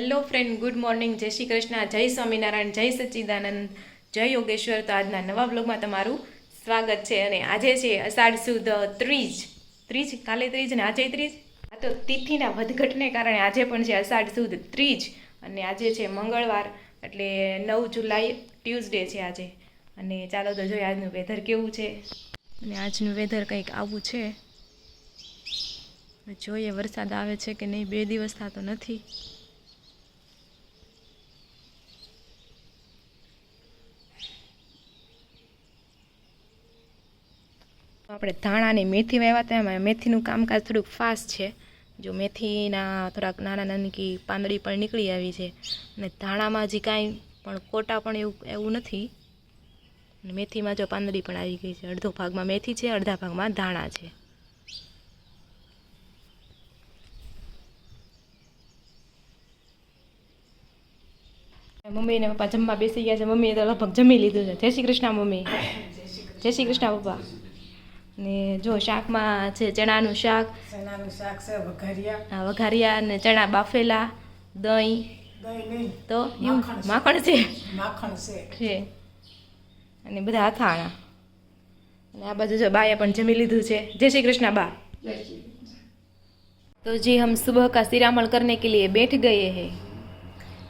Hello friend good morning જય શ્રી કૃષ્ણ, જય સ્વામિનારાયણ, જય સચ્ચિદાનંદ, જય યોગેશ્વર. તો આજના નવા બ્લોગમાં તમારું સ્વાગત છે અને આજે છે અષાઢ સુદ ત્રીજ. ત્રીજ? કાલે ત્રીજ અને આજે ત્રીજ? આ તો તિથિના વધઘટને કારણે આજે પણ છે અષાઢ સુદ ત્રીજ. અને આજે છે મંગળવાર, એટલે નવ જુલાઈ, ટ્યુઝડે છે આજે. અને ચાલો તો જોઈએ આજનું વેધર કેવું છે. અને આજનું વેધર કંઈક આવું છે. જોઈએ વરસાદ આવે છે કે નહીં, બે દિવસ થતો નથી. આપણે ધાણા અને મેથી વાવ્યા હતા. એમાં મેથીનું કામકાજ થોડુંક ફાસ્ટ છે. જો મેથીના થોડાક નાના નાનકી પાંદડી પણ નીકળી આવી છે. અને ધાણામાં હજી કાંઈ પણ કોટા પણ એવું એવું નથી. અને મેથીમાં જો પાંદડી પણ આવી ગઈ છે. અડધો ભાગમાં મેથી છે, અડધા ભાગમાં ધાણા છે. મમ્મી ને પપ્પા જમવા બેસી ગયા છે. મમ્મીએ તો લગભગ જમી લીધું છે. જય શ્રી કૃષ્ણ, મમ્મી. જય શ્રી કૃષ્ણ, પપ્પા. ને જો શાકમાં છે ચણાનું શાક ચણાનું શાક છે વઘારિયા. હા વઘારિયા ને ચણા બાફેલા દહીં. દહીં નહીં. તો એવું માખણ છે. માખણ છે? અને બધા અથાણા. અને આ બાજુ જો બાએ પણ જમી લીધું છે. જય શ્રી કૃષ્ણ બા. તો જી હમ સુબહ કા શિરામણ કરને કે લીએ બેઠ ગયે હે.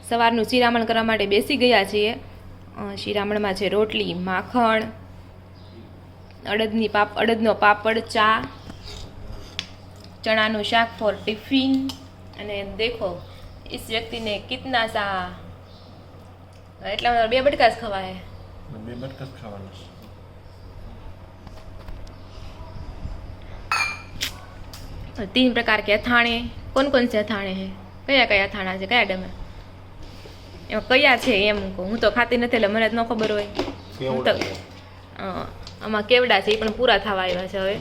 સવારનું શિરામણ કરવા માટે બેસી ગયા છીએ. શિરામણમાં છે રોટલી માખણ અડદની પાપ અડદનો પાપડ ચા ચણાનું શાક ફોર ટિફિન અને દેખો इस व्यक्ति ने कितना सा એટલા બે બટકા જ ખવા હે બે બટકસ ખાવાના तीन प्रकार के અથાણે કોણ કોણ છે અથાણે હે કયા કયા અથાણા છે કયા ડમે એમાં કયા છે એમ કહું હું તો ખાતી નથી એટલે મને જ ન ખબર હોય હું તો અ, આમાં કેવડા છે એ પણ પૂરા થવા આવ્યા છે હવે.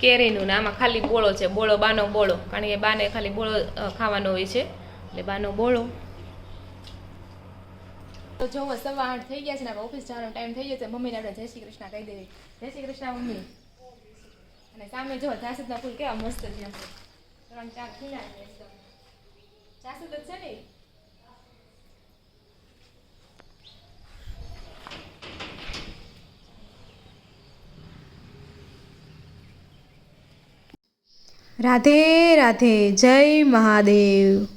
કેરીનું ને આમાં ખાલી બોળો છે બોળો બાનો બોળો કારણ કે બાને ખાલી બોળો ખાવાનો હોય છે. એટલે બાનો બોળો. તો જો સવા આઠ થઈ ગયા છે ને આપણે ઓફિસ જવાનો ટાઈમ થઈ ગયો છે મમ્મીને આપણે જય શ્રી કૃષ્ણ કહી દેવી. જય શ્રી કૃષ્ણ મમ્મી. અને સામે જો જાસૂદના ફૂલ કેવા મસ્ત છે. ત્રણ ચાર ખીલા છે જાસૂદ જ છે ને? રાધે રાધે જય મહાદેવ.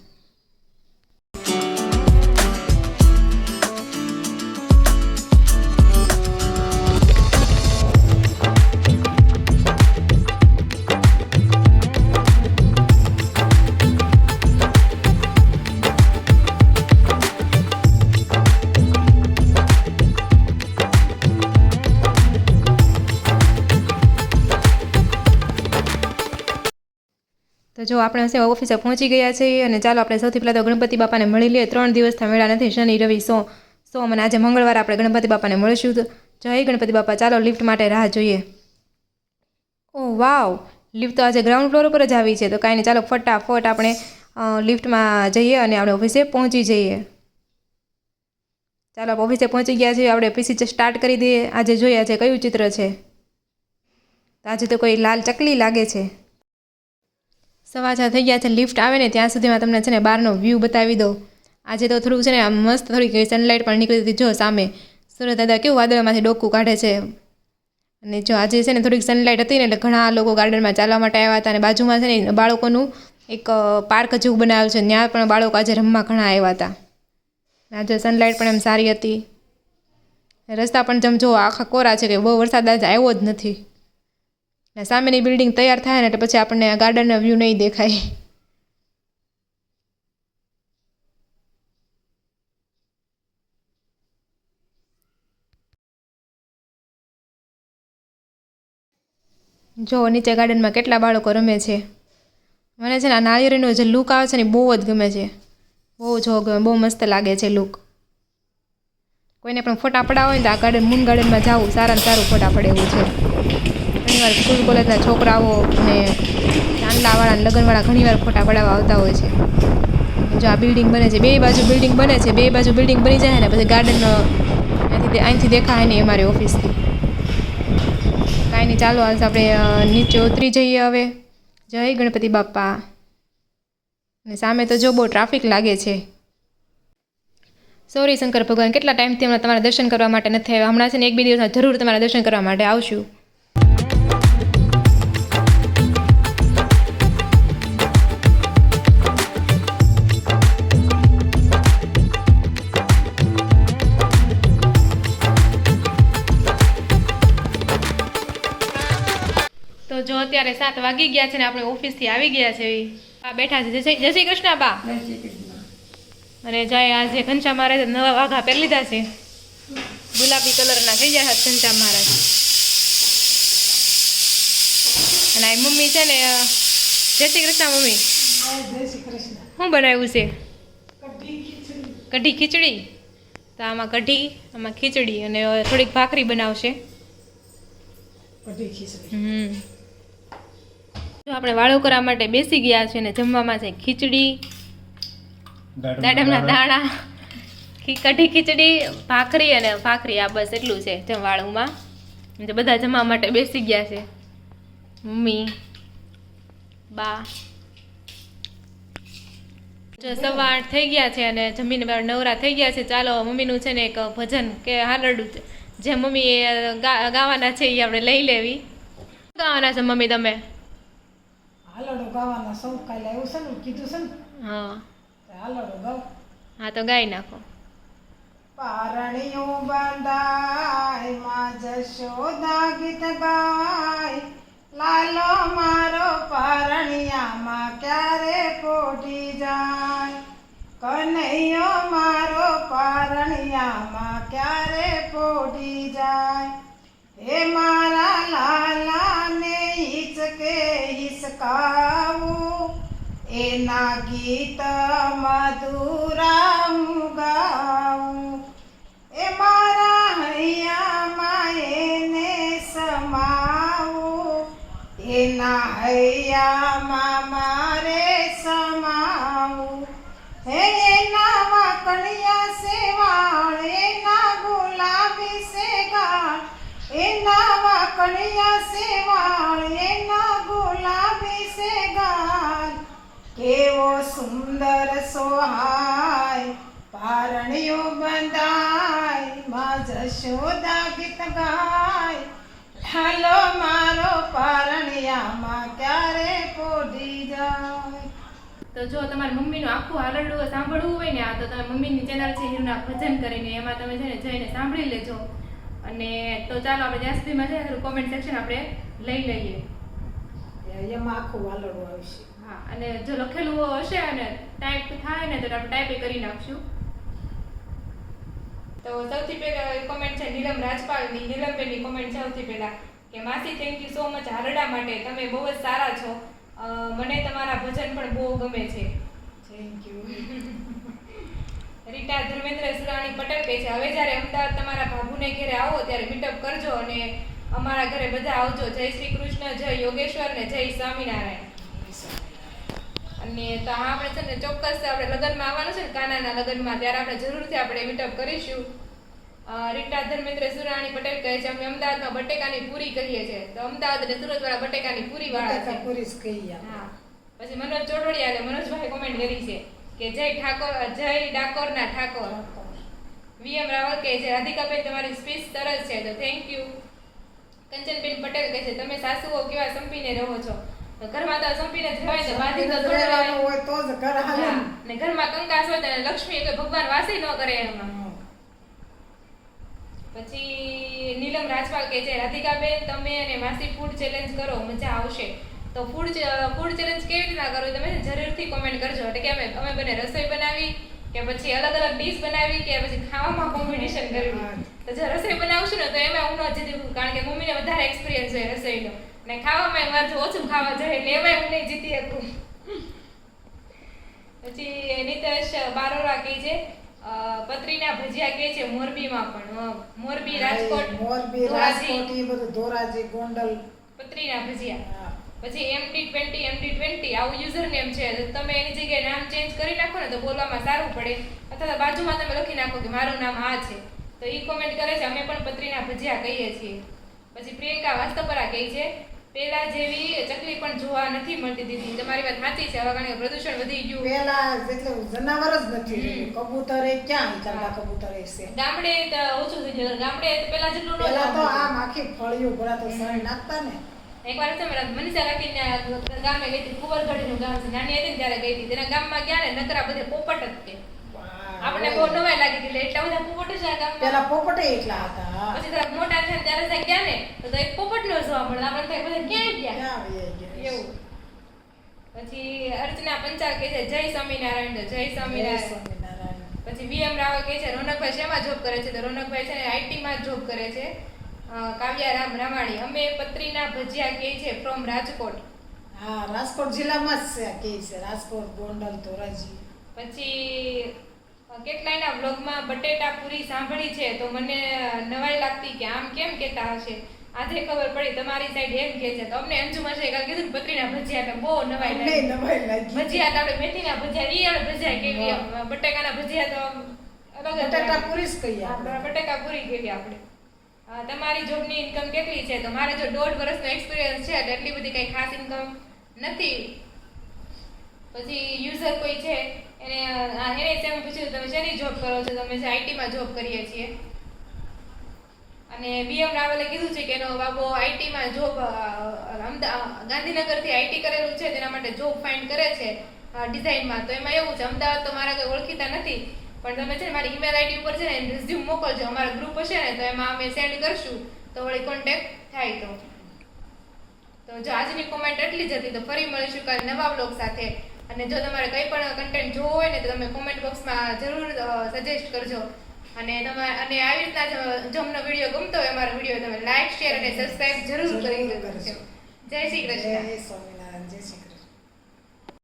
જો આપણે સેવા ઓફિસે પહોંચી ગયા છીએ અને ચાલો આપણે સૌથી પહેલાં તો ગણપતિ બાપાને મળી લઈએ. ત્રણ દિવસના મેળા નથી, શનિ, રવિ સો સોમ અને આજે મંગળવાર આપણે ગણપતિ બાપાને મળીશું. જય ગણપતિ બાપા, ચાલો લિફ્ટ માટે રાહ જોઈએ. ઓ વાવ, લિફ્ટ તો આજે ગ્રાઉન્ડ ફ્લોર ઉપર જ આવી છે. તો કાંઈ નહીં, ચાલો ફટાફટ આપણે લિફ્ટમાં જઈએ અને આપણે ઓફિસે પહોંચી જઈએ. ચાલો ઓફિસે પહોંચી ગયા છીએ. આપણે પીસી સ્ટાર્ટ કરી દઈએ. આજે જોઈએ છે કયું ચિત્ર છે? આજે તો કોઈ લાલ ચકલી લાગે છે. સવા છ થઈ ગયા છે લિફ્ટ આવે ને ત્યાં સુધીમાં તમને છે ને બહારનો વ્યૂ બતાવી દો આજે તો થોડુંક છે ને આમ મસ્ત થોડીક સનલાઇટ પણ નીકળી હતી જો સામે. સુરત દાદા કેવું વાદળમાંથી ડોકું કાઢે છે. અને જો આજે છે ને થોડીક સનલાઇટ હતી ને એટલે ઘણા લોકો ગાર્ડનમાં ચાલવા માટે આવ્યા હતા અને બાજુમાં છે ને બાળકોનું એક પાર્ક જેવું બનાવ્યું છે. ત્યાં પણ બાળકો આજે રમવા ઘણા આવ્યા હતા. આજે સનલાઇટ પણ એમ સારી હતી. રસ્તા પણ જેમ જો આખા કોરા છે કે બહુ વરસાદ આજે આવ્યો જ નથી. ને સામેની બિલ્ડિંગ તૈયાર થાય ને પછી આપણને ગાર્ડન વ્યૂ નહીં દેખાય. જો, નીચે ગાર્ડનમાં કેટલા બાળકો રમે છે? મને છે ને આ નાળિયેરીનો જે લુક આવે છે ને બહુ જ ગમે છે. બહુ જો ગમે, બહુ મસ્ત લાગે છે લુક કોઈને પણ ફોટા પડાવવા હોય ને તો આ ગાર્ડન મૂન ગાર્ડનમાં જવું, સારામાં સારું ફોટા પડે એવું છે. ઘણીવાર સ્કૂલ કોલેજના છોકરાઓ અને ચાંદલાવાળા લગ્નવાળા ઘણીવાર ફોટા પડાવવા આવતા હોય છે. જો આ બિલ્ડિંગ બને છે, બે બાજુ બિલ્ડિંગ બને છે, બે બાજુ બિલ્ડિંગ બની જાય ને પછી ગાર્ડન અહીંથી અહીંથી દેખાય નહીં અમારી ઓફિસથી કાંઈ નહીં, ચાલો આજ આપણે નીચે ઉતરી જઈએ હવે. જય ગણપતિ બાપા અને સામે તો જો બહુ ટ્રાફિક લાગે છે. સોરી શંકર ભગવાન, કેટલા ટાઈમથી હમણાં તમારા દર્શન કરવા માટે નથી આવ્યા? હમણાં છે ને એક બે દિવસમાં જરૂર તમારા દર્શન કરવા માટે આવશું. અત્યારે સાત વાગી ગયા છે ને આપણે ઓફિસથી આવી ગયા છે. આ બેઠા છે. જય શ્રી- કૃષ્ણ બા. અને જાય આજે ઘનશ્યામ મહારાજ નવા વાઘા પહેરી લીધા છે. ગુલાબી કલરના થઈ ગયા છે ઘનશ્યામ મહારાજ. અને આ મમ્મી છે ને જય શ્રી કૃષ્ણ મમ્મી. શું બનાવ્યું છે? કઢી ખીચડી. કઢી ખીચડી? તો આમાં કઢી આમાં ખીચડી અને થોડીક ભાખરી બનાવશે. કઢી ખીચડી. હમ. જો આપણે વાળો કરવા માટે બેસી ગયા છે ને જમવામાં છે ખીચડી દાડમના દાણા. કઢી ખીચડી ભાખરી અને ભાખરી આ બસ એટલું છે જમવાળુંમાં એટલે બધા જમવા માટે બેસી ગયા છે. મમ્મી બા. જો સવા આઠ થઈ ગયા છે અને જમીને બાર નવરા થઈ ગયા છે. ચાલો મમ્મીનું છે ને એક ભજન કે હાલરડું જે મમ્મી ગાવાના છે એ આપણે લઈ લેવી. ગાવાના છે મમ્મી તમે? હાલડો ગાવાના સૌ કાલે એવું છે ને? કીધું છે ને? હા. તે હાલડો ગાવ. હા તો ગાઈ નાખો. પારણીઓ બંધાયમાં જશોદા ગીત ગાય. લાલો મારો પારણિયામાં ક્યારે પોટી જાય? કનૈયો મારો પારણિયામાં ક્યારે પોટી જાય? હે મારા હિચકે હિસકાવું એના ગીત મધુરા હું ગાઉં. એ મારા હૈયામાં એને સમાવું, એના હૈયામાં મારે સમાવું. હે એના વાકણિયા સેવાળ એના ગુલાબી સેગાળ એના વાકણિયા સેવાળ કેવો સુંદર સોહાય પારણિયો બંધાયમાં જશોદા ગીત ગાય. હાલો મારો પારણિયામાં ક્યારે પોઢી જાય? તો જો તમારે મમ્મીનું આખું હાલરડું સાંભળવું હોય ને આ તો તમે મમ્મીની ચેનલ છે હિરુના ભજન કરીને એમાં તમે છે ને જઈને સાંભળી લેજો. અને તો ચાલો આપણે જ્યાં સુધીમાં છે કોમેન્ટ સેક્શન આપણે લઈ લઈએ. એમાં આખું વાલડું આવશે. હા અને જો લખેલું હશે અને ટાઈપ થાય ને તો આપણે ટાઈપ કરી નાખશું. તો સૌથી પહેલા કોમેન્ટ છે નીલમ રાજપાલની. નીલમબેનની કોમેન્ટ છે સૌથી પહેલા કે માસી થેન્ક યુ સો મચ હારડા માટે તમે બહુ જ સારા છો. મને તમારા ભજન પણ બહુ ગમે છે. થેન્ક યુ રીટા ધર્મેન્દ્ર સુરાણી પટેલ કહે છે હવે જ્યારે અમદાવાદ તમારા ભાભુને ઘરે આવો ત્યારે મીટઅપ કરજો અને અમારા ઘરે બધા આવજો. જય શ્રી કૃષ્ણ જય યોગેશ્વર ને જય સ્વામિનારાયણ. અને તો આપણે છે ને ચોક્કસ આપણે લગ્નમાં આવવાનું છે ને કાનાના લગ્નમાં ત્યારે આપણે જરૂરથી આપણે મીટઅપ કરીશું. રીટા ધર્મેન્દ્ર સુરાણી પટેલ કહે છે અમે અમદાવાદમાં બટેકાની પૂરી કહીએ છીએ. તો અમદાવાદ અને સુરત વાળા બટેકાની પૂરી વાળા છે. પૂરી કહીએ હા. પછી મનોજ ચોટોડિયા મનોજભાઈ કોમેન્ટ કરી છે કે જય ઠાકોર જય ડાકોરના ઠાકોર. વીએમ રાવલ કહે છે રાધિકાબેન તમારી સ્પીચ સરસ છે તો થેન્ક યુ કંચનબેન પટેલ કહે છે તમે સાસુઓ કેવા સંપીને રહો છો? ઘરમાં તો સંપીને જ રહેવાય ને બાંધી તો થોડું હોય તો જ ઘર હાલે. ને. ઘરમાં કંકાસ હોય તો લક્ષ્મી કે ભગવાન વાસી ન કરે એમાં. પછી નીલમ રાજપાલ કહે છે રાધિકાબેન તમે અને માસી ફૂડ ચેલેન્જ કરો મજા આવશે. તો ફૂડ ફૂડ ચેલેન્જ કેવી રીતના કરો તમે જરૂરથી કોમેન્ટ કરજો. એટલે કે અમે અમે બંને રસોઈ બનાવી કે પછી અલગ અલગ ડીશ બનાવી કે પછી ખાવામાં કોમ્બિનેશન કરવી તો જે રસોઈ બનાવશું ને તો એમાં હું ન જીતી કારણ કે મમ્મીને વધારે એક્સપિરિયન્સ હોય રસોઈનો. ને ખાવામાં મારે ઓછું ખાવા જાય એટલે એમાં હું નહીં જીતી શકું. પછી નિતેશ બારોરા કહે છે પત્રીના ભજીયા કહે છે મોરબીમાં પણ મોરબી રાજકોટ મોરબી રાજકોટ એ બધું ધોરાજી ગોંડલ. પત્રીના ભજીયા. પછી એમટી ટ્વેન્ટી એમટી ટ્વેન્ટી આવું યુઝર નેમ છે તમે એની જગ્યાએ નામ ચેન્જ કરી નાખો ને તો બોલવામાં સારું પડે. અથવા બાજુમાં તમે લખી નાખો કે મારું નામ આ છે. તો એ કોમેન્ટ કરે છે. અમે પણ પત્રીના ભજીયા કહીએ છીએ. પછી પ્રિયંકા વાસ્તવપરા કહે છે પેલા જેવી ચકલી પણ જોવા નથી મળતી દીધી તમારી વાત સાચી છે. હવે કારણ પ્રદૂષણ વધી ગયું. પેલા એટલે જનાવર જ નથી કબૂતર કબૂતરે ક્યાં ઈકાળા કબૂતરે છે? ગામડે તો ઓછું થઈ ગયું. ગામડે પેલા જેટલું પેલા તો આમ આખી ફળિયું ભરા તો સણ નાખતા ને. એકવાર છે મેરા મનીષા કાકીના ગામે ગઈ હતી કુંવરગઢનું ગામ છે. નાની હતી ને ત્યારે ગઈ હતી. તેના ગામમાં ગયા ને નકરા બધે પોપટ જ કે. આપણે બહુ નવાઈ લાગી હતી એટલે બધા પોપટ જ આ ગામમાં. પેલા પોપટ એટલા હતા. પછી થોડાક મોટા થયા ત્યારે ત્યાં ગયા ને તો એક પોપટ નો જોવા મળે આપણે થાય બધા ક્યાંય ગયા? એવું. પછી અર્ચના પંચાલ કહે છે જય સ્વામિનારાયણ જય સ્વામિનારાયણ. પછી વીએમ રાવલ કહે છે રોનકભાઈ શેમાં જોબ કરે છે? તો રોનકભાઈ છે ને આઈટી માં જોબ કરે છે. કાવ્યારામ રામાણી અમે પત્રીના ભજીયા કહે છે ફ્રોમ રાજકોટ. હા રાજકોટ જિલ્લામાં જ છે કે છે રાજકોટ ગોંડલ ધોરાજી. પછી કેટલાયના બ્લોગમાં બટેટા પૂરી સાંભળી છે તો મને નવાઈ લાગતી કે આમ કેમ કહેતા હશે? આજે ખબર પડી તમારી સાઈડ એમ કે છે. તો અમને અંજુ માસે કાલ કીધું પત્રીના ભજીયા તો બહુ નવાઈ લાગી. નવાઈ લાગી. ભજીયા તો આપણે મેથીના ભજીયા ઈયળ ભજીયા કેવી બટેકાના ભજીયા તો અલગ બટાટા પૂરી જ કહીએ બટેકા પૂરી કેવી આપણે. તમારી જોબની ઇન્કમ કેટલી છે? તો મારે જો દોઢ વર્ષનો એક્સપિરિયન્સ છે, એટલે એટલી બધી કંઈ ખાસ ઇન્કમ નથી. પછી યુઝર કોઈ છે, એને એને તેમ પૂછ્યું, તમે શેની જોબ કરો છો? તમે આઈટીમાં જોબ કરીએ છીએ. અને બીએમ રાવલે કીધું છે કે એનો બાબો આઈટીમાં જોબ ગાંધીનગરથી આઈટી કરેલું છે, તેના માટે જોબ ફાઇન્ડ કરે છે ડિઝાઇનમાં તો એમાં એવું છે, અમદાવાદ તો મારા કોઈ ઓળખીતા નથી પણ તમે છે ને મારી ઈમેલ આઈડી ઉપર છે ને રિઝ્યુમ મોકલજો. અમારા ગ્રુપ હશે ને તો એમાં અમે સેન્ડ કરશું. તો વળી કોન્ટેક્ટ થાય તો. તો જો આજની કોમેન્ટ એટલી જ હતી તો ફરી મળીશું કાલે નવા બ્લોગ સાથે. અને જો તમારે કંઈ પણ કન્ટેન્ટ જોવો હોય ને તો તમે કોમેન્ટ બોક્સમાં જરૂર સજેસ્ટ કરજો. અને તમારે અને આવી રીતના જો અમને વીડિયો ગમતો હોય અમારો વીડિયો તમે લાઈક શેર અને સબસ્ક્રાઇબ જરૂર કરી દેજો કરજો. જય શ્રી કૃષ્ણ. જય સ્વામિનારાયણ જય શ્રી